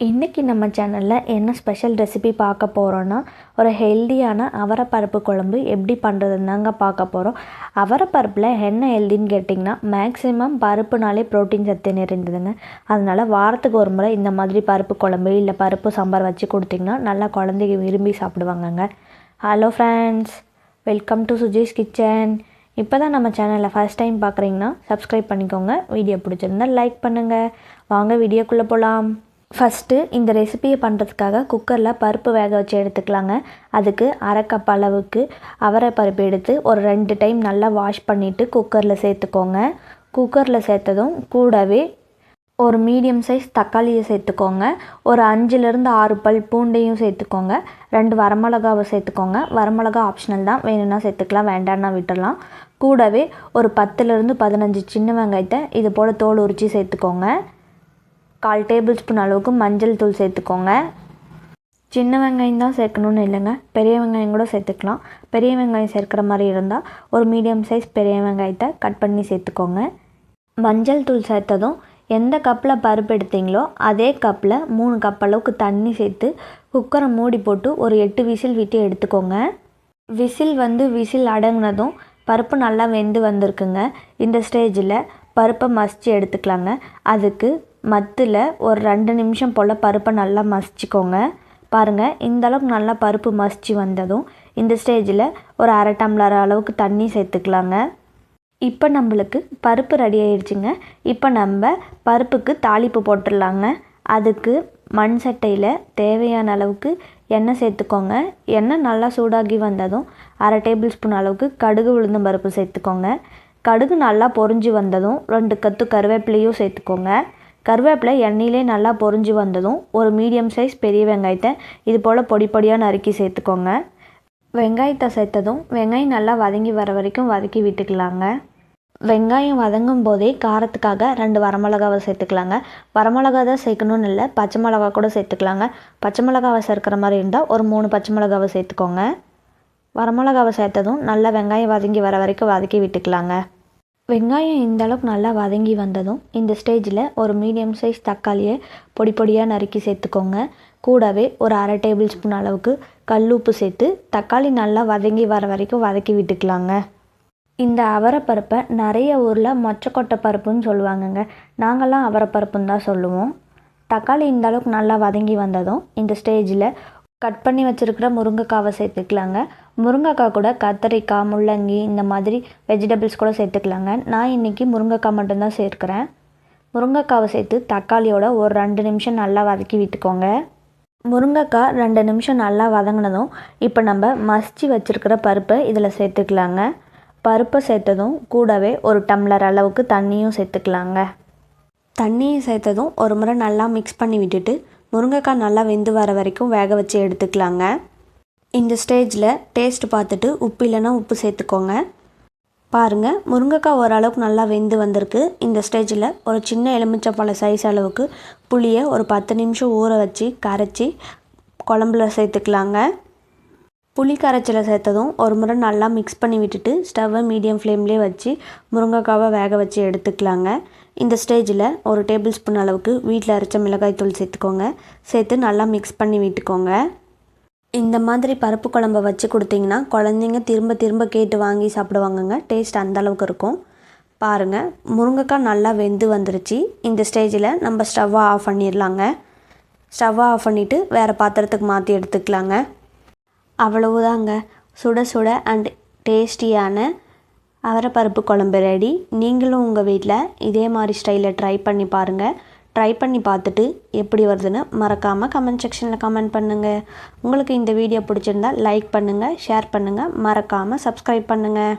இன்றைக்கி நம்ம சேனலில் என்ன ஸ்பெஷல் ரெசிபி பார்க்க போகிறோன்னா ஒரு ஹெல்தியான அவரைப்பருப்பு குழம்பு எப்படி பண்ணுறதுன்னு தாங்க பார்க்க போகிறோம் அவரைப்பருப்பில் என்ன ஹெல்தின்னு கேட்டிங்கன்னா மேக்ஸிமம் பருப்புனாலே ப்ரோட்டீன் சத்து நிறைந்ததுங்க. அதனால் வாரத்துக்கு ஒரு முறை இந்த மாதிரி பருப்பு குழம்பு இல்லை பருப்பு சாம்பார் வச்சு கொடுத்திங்கன்னா நல்லா குழந்தைங்க விரும்பி சாப்பிடுவாங்கங்க. Hello friends welcome to Suji's kitchen இப்போ தான் நம்ம சேனலில் ஃபஸ்ட் டைம் பார்க்குறீங்கன்னா சப்ஸ்கிரைப் பண்ணிக்கோங்க. வீடியோ பிடிச்சிருந்தா லைக் பண்ணுங்கள் வாங்க வீடியோக்குள்ளே போகலாம் ஃபஸ்ட்டு இந்த ரெசிபியை பண்ணுறதுக்காக குக்கரில் பருப்பு வேக வச்சு எடுத்துக்கலாங்க. அதுக்கு அரை கப் அளவுக்கு அவரை பருப்பு எடுத்து ஒரு ரெண்டு டைம் நல்லா வாஷ் பண்ணிவிட்டு குக்கரில் சேர்த்துக்கோங்க. குக்கரில் சேர்த்ததும் கூடவே ஒரு மீடியம் சைஸ் தக்காளியை சேர்த்துக்கோங்க. ஒரு அஞ்சுலேருந்து ஆறு பல் பூண்டையும் சேர்த்துக்கோங்க. ரெண்டு வரமிளகாவை சேர்த்துக்கோங்க. வரமிளகா ஆப்ஷனல் தான். வேணும்னா சேர்த்துக்கலாம் வேண்டாம்னா விட்டுடலாம். கூடவே ஒரு பத்துலேருந்து பதினஞ்சு சின்ன வெங்காயத்தை இது போல் தோல் உரித்து சேர்த்துக்கோங்க. கால் டேபிள் ஸ்பூன் அளவுக்கு மஞ்சள் தூள் சேர்த்துக்கோங்க. சின்ன வெங்காயம் தான் சேர்க்கணுன்னு இல்லைங்க. பெரிய வெங்காயம் கூட சேர்த்துக்கலாம். பெரிய வெங்காயம் சேர்க்குற மாதிரி இருந்தால் ஒரு மீடியம் சைஸ் பெரிய வெங்காயத்தை கட் பண்ணி சேர்த்துக்கோங்க. மஞ்சள் தூள் சேர்த்ததும் எந்த கப்பில் பருப்பு எடுத்தீங்களோ அதே கப்பில் மூணு கப் அளவுக்கு தண்ணி சேர்த்து குக்கரை மூடி போட்டு ஒரு எட்டு விசில் விட்டு எடுத்துக்கோங்க. விசில் வந்து விசில் அடங்கினதும் பருப்பு நல்லா வெந்து வந்திருக்குங்க. இந்த ஸ்டேஜில் பருப்பை மசித்து எடுத்துக்கலாங்க. அதுக்கு மத்தில் ஒரு ரெண்டு நிமிஷம் போல் பருப்பை நல்லா மசிச்சுக்கோங்க. பாருங்கள் இந்த அளவுக்கு நல்லா பருப்பு மசிச்சு வந்ததும் இந்த ஸ்டேஜில் ஒரு அரை டம்ளர் அளவுக்கு தண்ணி சேர்த்துக்கலாங்க. இப்போ நம்மளுக்கு பருப்பு ரெடி ஆயிடுச்சுங்க. இப்போ நம்ம பருப்புக்கு தாளிப்பு போட்டுடலாங்க. அதுக்கு மண் சட்டையில் தேவையான அளவுக்கு எண்ணெய் சேர்த்துக்கோங்க. எண்ணெய் நல்லா சூடாகி வந்ததும் அரை டேபிள் ஸ்பூன் அளவுக்கு கடுகு உளுந்தம் பருப்பு சேர்த்துக்கோங்க. கடுகு நல்லா பொறிஞ்சு வந்ததும் ரெண்டு கத்து கருவேப்பிலையும் சேர்த்துக்கோங்க. கருவேப்பிலை எண்ணெயிலே நல்லா பொறிஞ்சு வந்ததும் ஒரு மீடியம் சைஸ் பெரிய வெங்காயத்தை இது போல் பொடி பொடியாக நறுக்கி சேர்த்துக்கோங்க. வெங்காயத்தை சேர்த்ததும் வெங்காயம் நல்லா வதங்கி வர வரைக்கும் வதக்கி விட்டுக்கலாங்க. வெங்காயம் வதங்கும் போதே காரத்துக்காக ரெண்டு வரமிளகாவை சேர்த்துக்கலாங்க. வரமிளகா தான் சேர்க்கணுன்னு இல்லை பச்சை மிளகா கூட சேர்த்துக்கலாங்க. பச்சை மிளகாவை சேர்க்குற மாதிரி இருந்தால் ஒரு மூணு பச்சை மிளகாவை சேர்த்துக்கோங்க. வரமிளகாவை சேர்த்ததும் நல்லா வெங்காயம் வதங்கி வர வரைக்கும் வதக்கி விட்டுக்கலாங்க. வெங்காயம் இந்த அளவுக்கு நல்லா வதங்கி வந்ததும் இந்த ஸ்டேஜில் ஒரு மீடியம் சைஸ் தக்காளியை பொடி பொடியாக நறுக்கி சேர்த்துக்கோங்க. கூடவே ஒரு அரை டேபிள் ஸ்பூன் அளவுக்கு கல்லுப்பு சேர்த்து தக்காளி நல்லா வதங்கி வர வரைக்கும் வதக்கி விட்டுக்கலாங்க. இந்த அவரைப்பருப்பை நிறைய ஊரில் மொச்சக்கொட்டை பருப்புன்னு சொல்லுவாங்கங்க. நாங்கள்லாம் அவரைப்பருப்புன்னு தான் சொல்லுவோம். தக்காளி இந்த அளவுக்கு நல்லா வதங்கி வந்ததும் இந்த ஸ்டேஜில் கட் பண்ணி வச்சுருக்கிற முருங்கைக்காவை சேர்த்துக்கலாங்க. முருங்கைக்காய் கூட கத்தரிக்காய் முள்ளங்கி இந்த மாதிரி வெஜிடபிள்ஸ் கூட சேர்த்துக்கலாங்க. நான் இன்றைக்கி முருங்கைக்காய் மட்டும்தான் சேர்க்குறேன். முருங்கைக்காவை சேர்த்து தக்காளியோட ஒரு ரெண்டு நிமிஷம் நல்லா வதக்கி விட்டுக்கோங்க. முருங்கைக்காய் ரெண்டு நிமிஷம் நல்லா வதங்கினதும் இப்போ நம்ம மசிச்சு வச்சுருக்கிற பருப்பை இதில் சேர்த்துக்கலாங்க. பருப்பை சேர்த்ததும் கூடவே ஒரு டம்ளர் அளவுக்கு தண்ணியும் சேர்த்துக்கலாங்க. தண்ணியை சேர்த்ததும் ஒரு முறை நல்லா மிக்ஸ் பண்ணி விட்டுட்டு முருங்கைக்காய் நல்லா வெந்து வர வரைக்கும் வேக வச்சு எடுத்துக்கலாங்க. இந்த ஸ்டேஜில் டேஸ்ட் பார்த்துட்டு உப்பு இல்லைன்னா உப்பு சேர்த்துக்கோங்க. பாருங்கள் முருங்கைக்காய் ஓரளவுக்கு நல்லா வெந்து வந்திருக்கு. இந்த ஸ்டேஜில் ஒரு சின்ன எலுமிச்சப்பழ சைஸ் அளவுக்கு புளியை ஒரு பத்து நிமிஷம் ஊற வச்சு கரைச்சி குழம்புல சேர்த்துக்கலாங்க. புளி கரைச்சலை சேர்த்ததும் ஒரு முறை நல்லா மிக்ஸ் பண்ணி விட்டுட்டு ஸ்டவ்வை மீடியம் ஃப்ளேம்லேயே வச்சு முருங்கைக்காவை வேக வச்சு எடுத்துக்கலாங்க. இந்த ஸ்டேஜில் ஒரு டேபிள் ஸ்பூன் அளவுக்கு வீட்டில் அரைச்ச மிளகாய் தூள் சேர்த்துக்கோங்க. சேர்த்து நல்லா மிக்ஸ் பண்ணி விட்டுக்கோங்க. இந்த மாதிரி பருப்பு குழம்ப வச்சு கொடுத்தீங்கன்னா குழந்தைங்க திரும்ப திரும்ப கேட்டு வாங்கி சாப்பிடுவாங்கங்க. டேஸ்ட் அந்த அளவுக்கு இருக்கும். பாருங்கள் முருங்கைக்காய் நல்லா வெந்து வந்துருச்சு. இந்த ஸ்டேஜில் நம்ம ஸ்டவ்வை ஆஃப் பண்ணிடலாங்க. ஸ்டவ்வை ஆஃப் பண்ணிவிட்டு வேறு பாத்திரத்துக்கு மாற்றி எடுத்துக்கலாங்க. அவ்வளவுதாங்க. சுட சுட அண்ட் டேஸ்டியான அவரைப்பருப்பு குழம்பு ரெடி நீங்களும் உங்கள் வீட்டில் இதே மாதிரி ஸ்டைலில் ட்ரை பண்ணி பாருங்கள் ட்ரை பண்ணி பார்த்துட்டு எப்படி வருதுன்னு மறக்காமல் கமெண்ட் செக்ஷனில் கமெண்ட் பண்ணுங்கள் உங்களுக்கு இந்த வீடியோ பிடிச்சிருந்தா லைக் பண்ணுங்கள் ஷேர் பண்ணுங்கள் மறக்காமல் சப்ஸ்கிரைப் பண்ணுங்கள்